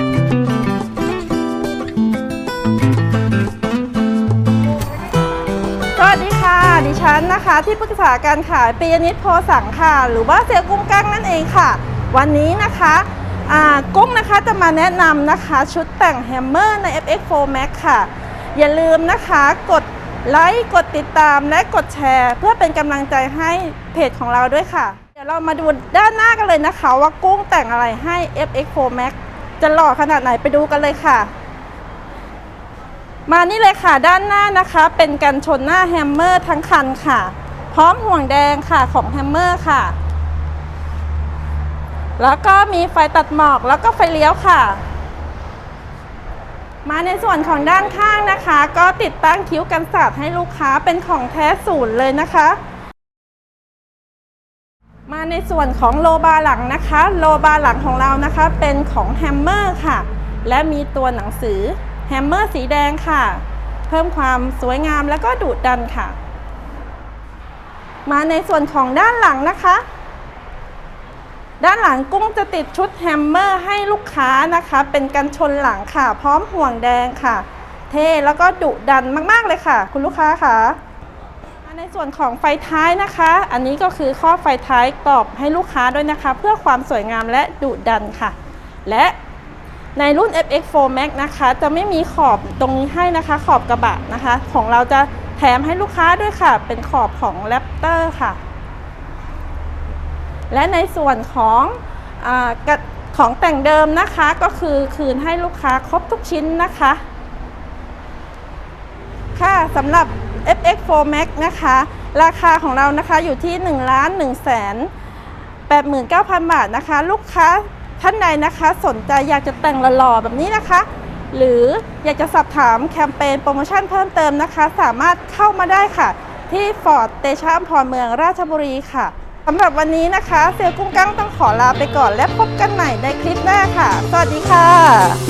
สวัสดีค่ะ ดิฉันนะคะ ที่ปรึกษาการขายปียนิดโพสังค่ะ หรือว่าเสียกุ้งกั้งนั่นเองค่ะ วันนี้นะคะอ่ากุ้งนะคะจะมาแนะนำนะคะ ชุดแต่งแฮมเมอร์ใน FX4 Max ค่ะ อย่าลืมนะคะกดไลค์กดติดตามและกดแชร์ เพื่อเป็นกำลังใจให้เพจของเราด้วยค่ะ เดี๋ยวเรามาดูด้านหน้ากันเลยนะคะ ว่ากุ้งแต่งอะไรให้ FX4 Max จะหล่อขนาดไหนไปดูกันเลยค่ะ มานี่เลยค่ะด้านหน้านะคะ เป็นกันชนหน้าแฮมเมอร์ทั้งคันค่ะ พร้อมห่วงแดงค่ะของแฮมเมอร์ค่ะ แล้วก็มีไฟตัดหมอกแล้วก็ไฟเลี้ยวค่ะ มาในส่วนของด้านข้างนะคะ ก็ติดตั้งคิ้วกันสาดให้ลูกค้าเป็นของแท้ศูนย์เลยนะคะ ในส่วนของโลบาร์หลังนะคะ โลบาร์หลังของเรานะคะเป็นของแฮมเมอร์ค่ะ และมีตัวหนังสือแฮมเมอร์สีแดงค่ะ เพิ่มความสวยงามและก็ดุดันค่ะ มาในส่วนของด้านหลังนะคะ ด้านหลังกุ้งจะติดชุดแฮมเมอร์ให้ลูกค้านะคะ เป็นกันชนหลังค่ะ พร้อมห่วงแดงค่ะ เท่แล้วก็ดุดันมากๆเลยค่ะ คุณลูกค้าค่ะ ในส่วนของไฟท้ายนะคะ อันนี้ก็คือข้อไฟท้ายตอบให้ลูกค้าด้วยนะคะ เพื่อความสวยงามและดุดันค่ะ และในรุ่น FX4 Max นะคะ จะไม่มีขอบตรงนี้ให้นะคะ ขอบกระบะนะคะ ของเราจะแถมให้ลูกค้าด้วยค่ะ เป็นขอบของ Raptor ค่ะ และในส่วนของอของแต่งเดิมนะคะก็คือคืนให้ลูกค้าครบทุกชิ้นนะคะ ค่ะสำหรับ FX4 Max นะคะ ราคาของเรานะคะอยู่ที่1ล้าน1แสน89,000 บาทนะคะ ลูกค้าท่านใดนะคะ สนใจอยากจะแต่งหล่อๆแบบนี้นะคะ หรืออยากจะสอบถามแคมเปญโปรโมชั่นเพิ่มเติมนะคะ สามารถเข้ามาได้ค่ะ ที่ฟอร์ดเตชะอำพรเมืองราชบุรีค่ะสำหรับวันนี้นะคะ เซลกุ้งกั้งต้องขอลาไปก่อนและพบกันใหม่ในคลิปหน้าค่ะ สวัสดีค่ะ